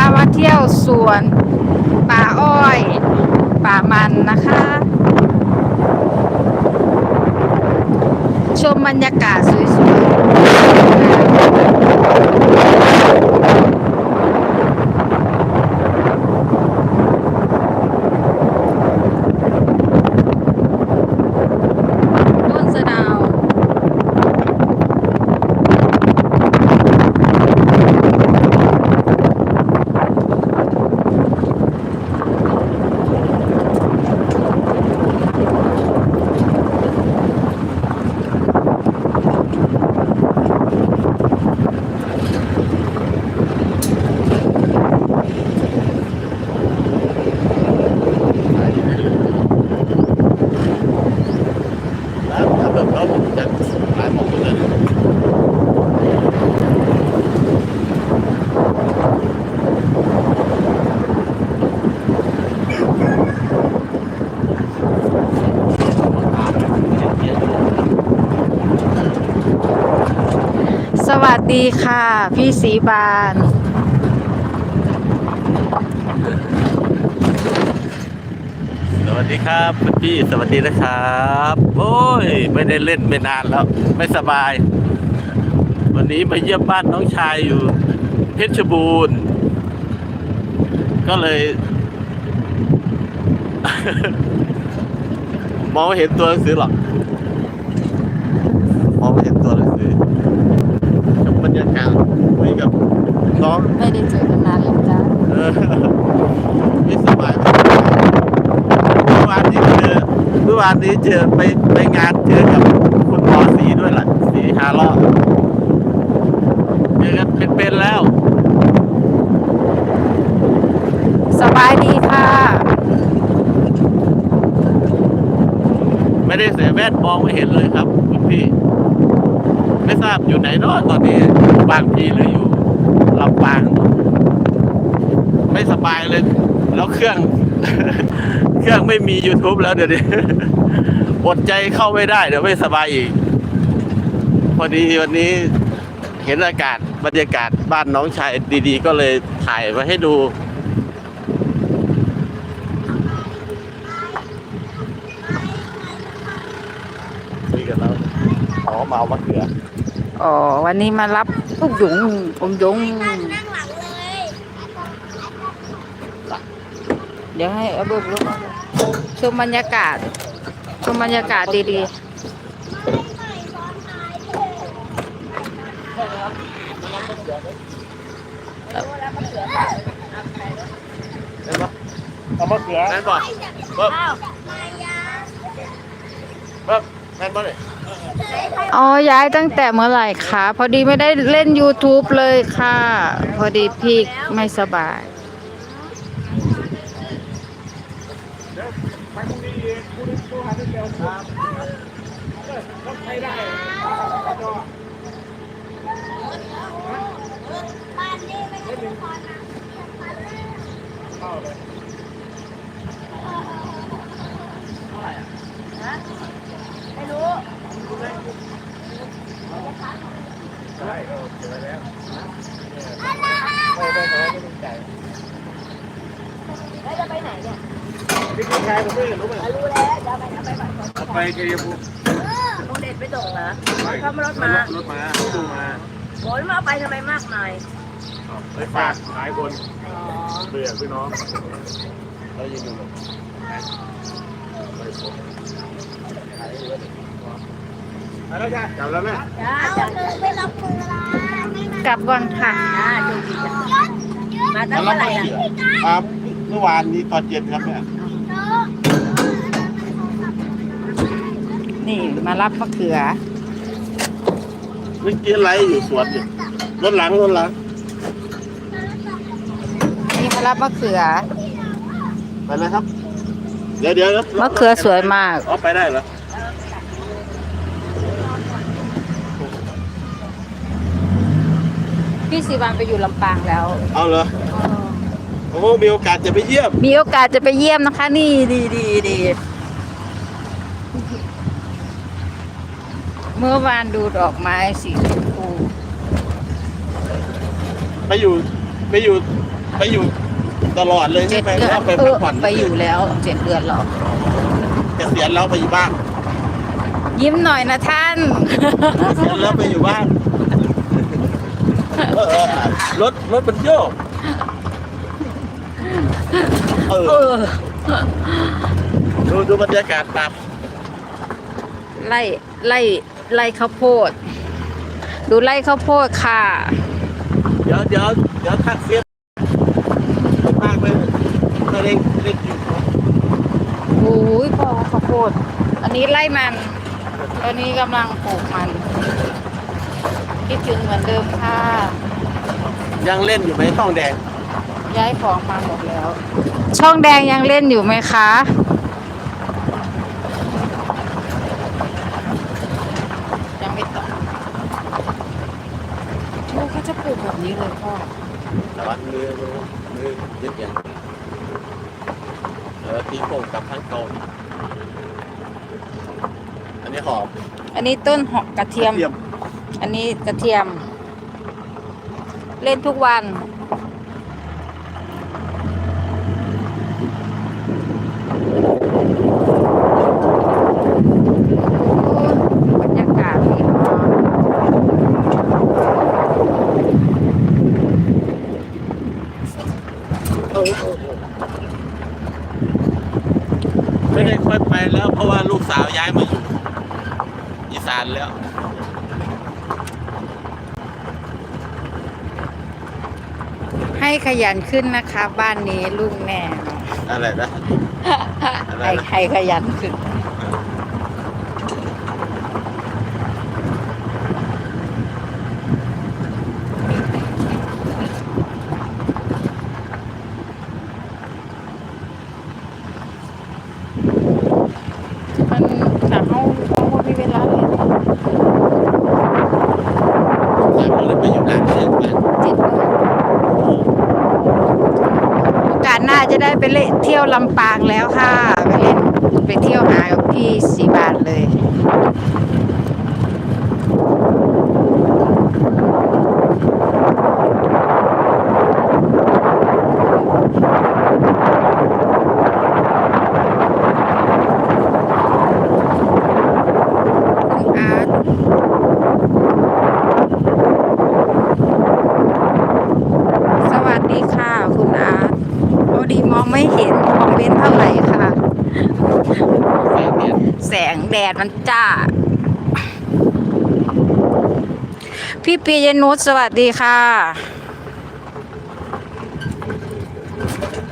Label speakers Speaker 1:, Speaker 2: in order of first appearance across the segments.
Speaker 1: ามาเที่ยวสวนป่าอ้อย ป่ามันนะคะ ชมบรรยากาศสวยๆต้นสะเดาว
Speaker 2: ร้านถ้าแบบเราจัดร้านหมดเลย
Speaker 1: ส วัสดีค่ะ พี่สีบาน
Speaker 2: สวัสดีครับคุณพี่สวัสดีนะครับ โอ้ย ไม่ได้เล่นไม่นานแล้ว ไม่สบาย วันนี้มาเยี่ยมบ้านน้องชายอยู่ เพชรบูรณ์ ก็เลย มองไม่เห็นตัวหนังสือหรอกมองไม่เห็นตัวหนังสือ กับบรรยากาศคุยกับน้อง
Speaker 1: ไม่ได้เจอกันนานแล้วจ้า
Speaker 2: เออไม่สบายไม่สบายเมื่อวานนี้เจอเมื่อวานนี้เจอไปไปงานเจอกับคุณหมอสีด้วยล่ะสีฮารอบเจอกันเป็นๆแล้ว
Speaker 1: สบายดีค่ะ
Speaker 2: ไม่ได้ใส่แว่นมองไม่เห็นเลยครับคุณพี่ ไม่ทราบอยู่ไหนเนาะตอนนี้บางพีหรืออยู่ลำปาง ไม่สบายเลย แล้วเครื่อง เครื่องไม่มี YouTube แล้วเดี๋ยวนี้อดใจเข้าไม่ได้ เดี๋ยวไม่สบายอีก พอดีวันนี้เห็นอากาศบรรยากาศบ้านน้องชายดีๆ ก็เลยถ่ายมาให้ดูคุยกันแล้วอ๋อมาเอามะเขือ
Speaker 1: อ๋อ วันนี้มารับลูกหยุงผมยง เดี๋ยวให้เอาเบิกรถมาชมบรรยากาศ ชมบรรยากาศดี
Speaker 2: เห็นปะเอามะเขือแม่นบ่เบิ้มเบิ้ม แม่นบ่เลย
Speaker 1: ๆอ๋อย้ายตั้งแต่เมื่อไหร่คะพอดีไม่ได้เล่น YouTube เลยค่ะ พอดีพี่ไม่สบาย
Speaker 2: พี่ชาย ผมไม่รู้เลยรู้แล้วจะไปไปไปชัยภูมิ
Speaker 3: โมเดลไปส่งเหรอขามารถมาร
Speaker 2: ถมาดูมา
Speaker 3: โอ้ยมาไปทำไมมากมาย
Speaker 2: ไปฝากหลายคนเบื่อพี่น้องแล้วยังอยู่แล้วจ้ะกลับแล้วแม่
Speaker 3: จ้าจ้าจ้าก
Speaker 1: ลับก่อนค่ะ
Speaker 3: จ้าดูดีจ้ะมาตั้งเมื่อไหร่ล่ะ
Speaker 2: ครับเมื่อวานนี้ตอนเย็นครับแม่
Speaker 1: นี่ มารับมะเขือ
Speaker 2: เมื่อกี้ไลฟ์อยู่สวนอยู่รถหลังรถหลัง
Speaker 1: นี่มารับมะเขือ
Speaker 2: ไปเลยครับ เดี๋ยวเดี๋ยวนะ
Speaker 1: มะเขือสวยมาก
Speaker 2: อ๋อไปได้เหรอ
Speaker 1: พี่สีบานไปอยู่ลำปางแล้ว
Speaker 2: เอาเหรอโอ้โหมีโอกาสจะไปเยี่ยม
Speaker 1: มีโอกาสจะไปเยี่ยมนะคะ นี่ดีดีดี เมื่อวานดูดอกไม้สีชมพู
Speaker 2: ไปอยู่ไปอยู่ไปอยู่ตลอดเลย
Speaker 1: เจ็
Speaker 2: ใช่
Speaker 1: ด
Speaker 2: ไหม
Speaker 1: เดือน
Speaker 2: แล้วไป
Speaker 1: เอ
Speaker 2: พัก
Speaker 1: อ
Speaker 2: ผ่อน
Speaker 1: ไปอยู่แล้วเจ็ดเดือนหรอ
Speaker 2: เกษียณแล้วไปอยู่บ้าน
Speaker 1: ยิ้มหน่อยนะท่าน
Speaker 2: เกษียณแล้วไปอยู่บ้านเออเออรถรถมันโยกเอ
Speaker 1: เอ
Speaker 2: อ
Speaker 1: อ
Speaker 2: ดูดูบรรยากาศตาม
Speaker 1: ไล่ไล่ ไล่ข้าวโพด ดูไล่ข้าวโพดค่ะ
Speaker 2: เดี๋ยวเดี๋ยวเดี๋ยวทักเสียมากไปไม่ได้เล่นอยู่
Speaker 1: โอ้ยพ่อข้าวโพด อันนี้ไล่มัน ตอนนี้กำลังปลูกมัน คิดถึงเหมือนเดิมค่ะ
Speaker 2: ยังเล่นอยู่ไหมต้องแดง
Speaker 1: ย้ายของมาหมดแล้ว ช่องแดงยังเล่นอยู่ไหมคะ ยังไม่ตอบโอ้เขาจะปลูกแบบ นี้เลยพ่อ
Speaker 2: แต่ว่ามือมือมือยึดอย่างแล้วตีโป่งกับทั้งเกาอันนี้หอม
Speaker 1: อันนี้ต้นหอกกระเทียม
Speaker 2: เทียม
Speaker 1: อันนี้กระเทียม เล่นทุกวัน บรรยากาศดีมาก
Speaker 2: เออเออเออ ไม่ได้ค่อยไปแล้ว เพราะว่าลูกสาวย้ายมาอยู่อีสานแล้ว
Speaker 1: ให้ขยันขึ้นนะคะ บ้านนี้ลุงแน่
Speaker 2: อะไรนะ อะไร
Speaker 1: ให้
Speaker 2: นะ
Speaker 1: ให้ขยันขึ้น มันถ้าเขาเขาบ่มีเวลาเลย
Speaker 2: ย้ายมาเลยไปอยู่นานเลยไป
Speaker 1: เจ็ดเดือนโอกาสหน้าจะได้ไปเล่นเที่ยวลำปางแล้วค่ะไปเล่นไปเที่ยวหากับพี่สีบาทเลย คุณอาร์ตสวัสดีค่ะ คุณอาร์ตพอดีมองไม่เห็นคอมเมนต์เท่าไหร่ค่ะ
Speaker 2: แฟนเนี่ย
Speaker 1: แสงแดดมันจ้า พี่ปียนุชสวัสดีค่ะ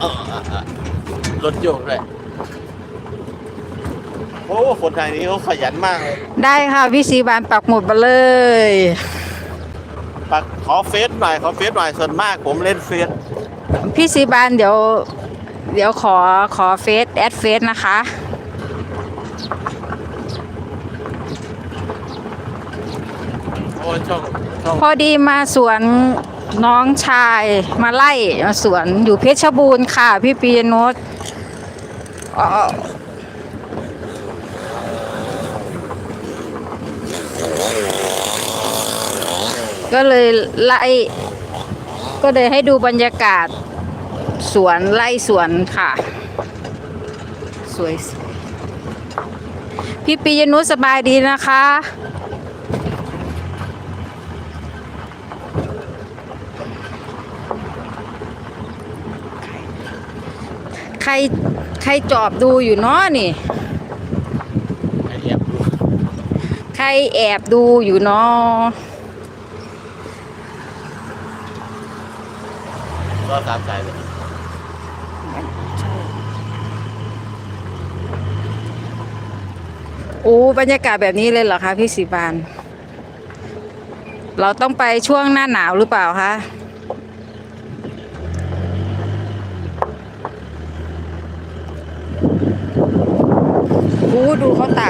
Speaker 2: เออเออเออรถโยกด้วยโอ้คนไทยนี้เขาขยันมากเลย
Speaker 1: ได้ค่ะ พี่สีบานปักหมุดมาเลย
Speaker 2: ปักขอเฟซหน่อย ขอเฟซหน่อยส่วนมากผมเล่นเฟซ
Speaker 1: พี่สีบานเดี๋ยว เดี๋ยวขอขอเฟซแอดเฟซนะคะ
Speaker 2: โอ้ย ช่องช่อง
Speaker 1: พอดีมาสวนน้องชายมาไล่มาสวนอยู่เพชรบูรณ์ค่ะ พี่ปียนุชอ๋อก็เลยไล่ก็เลยให้ดูบรรยากาศสวนไล่สวนค่ะ สวย พี่ปียนุสบายดีนะคะ รใครจอบดูอยู่เนาะนี่
Speaker 2: ไอเอ็มดู
Speaker 1: ใครแอบดูอยู่เนาะ
Speaker 2: ก็ตามใจเลย
Speaker 1: โอ้บรรยากาศแบบนี้เลยเหรอคะพี่สีบาน เราต้องไปช่วงหน้าหนาวหรือเปล่าคะ ดูเขาตาก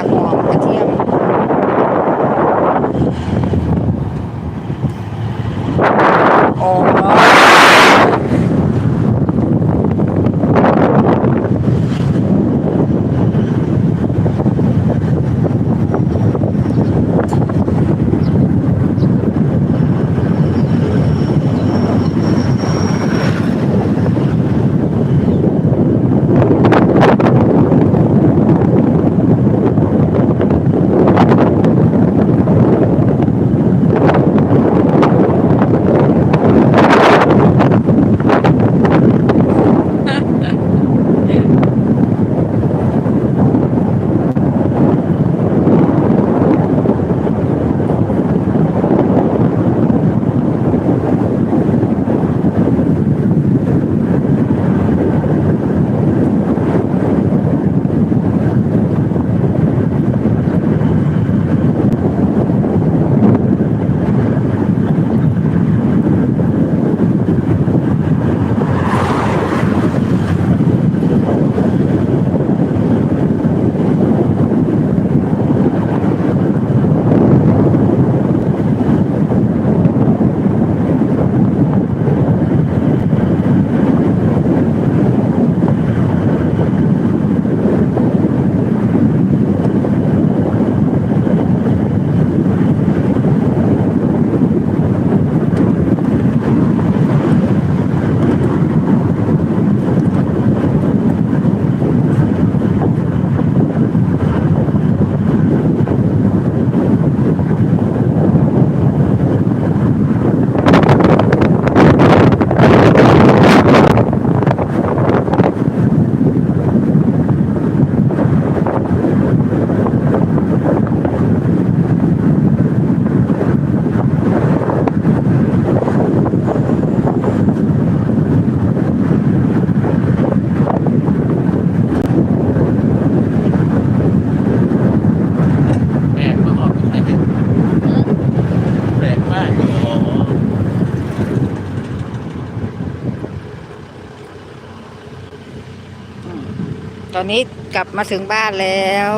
Speaker 1: อนนี้กลับมาถึงบ้านแล้ว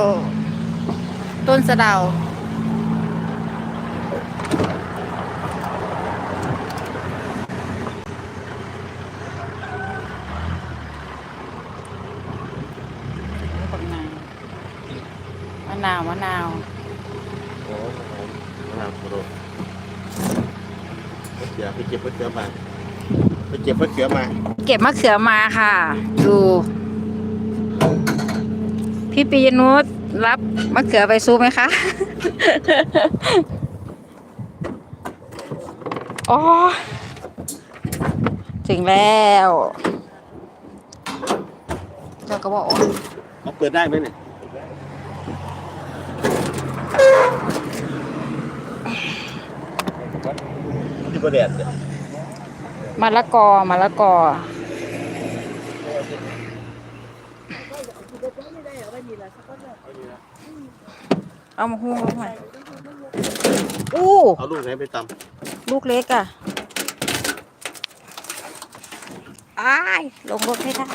Speaker 1: ต้นสะเดามะนาวมะนาว
Speaker 2: โอ้มะนาวโคโรมะเขือไปเก็บมะเขือมาไปเก็บมะเขือมา
Speaker 1: เก็บมะเขือมาค่ะ ดู พี่ปียนุชรับมะเขือไปซูไหมคะอ๋อถึงแล้วเจ้าก็บอกว่า
Speaker 2: เอาเปิดได้ไหมเนี่ยที่ประเด็ดเนี่ย
Speaker 1: มะละกอมะละกอ เอามาหุ้งลงมาอู้
Speaker 2: เอาลูกไหนไปต
Speaker 1: ลูกเล็กอะอ้ายลงรถให้ได้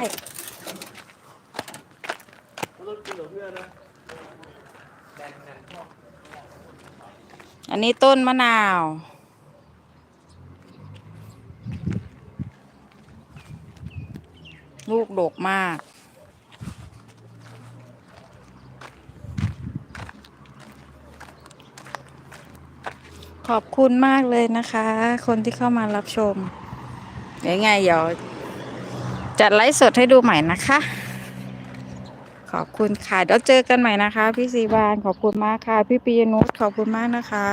Speaker 1: อันนี้ต้นมะนาว ลูกดกมาก ขอบคุณมากเลยนะคะ คนที่เข้ามารับชมเดี๋ยวไงเดี๋ยวจัดไลฟ์สดให้ดูใหม่นะคะ ขอบคุณค่ะเดี๋ยวเจอกันใหม่นะคะ พี่สีบานขอบคุณมากค่ะ พี่ปียนุชขอบคุณมากนะคะ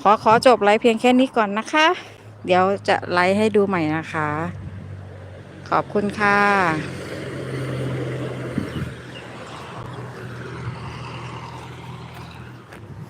Speaker 1: ขอขอจบไลฟ์เพียงแค่นี้ก่อนนะคะ เดี๋ยวจะไลฟ์ให้ดูใหม่นะคะ ขอบคุณค่ะ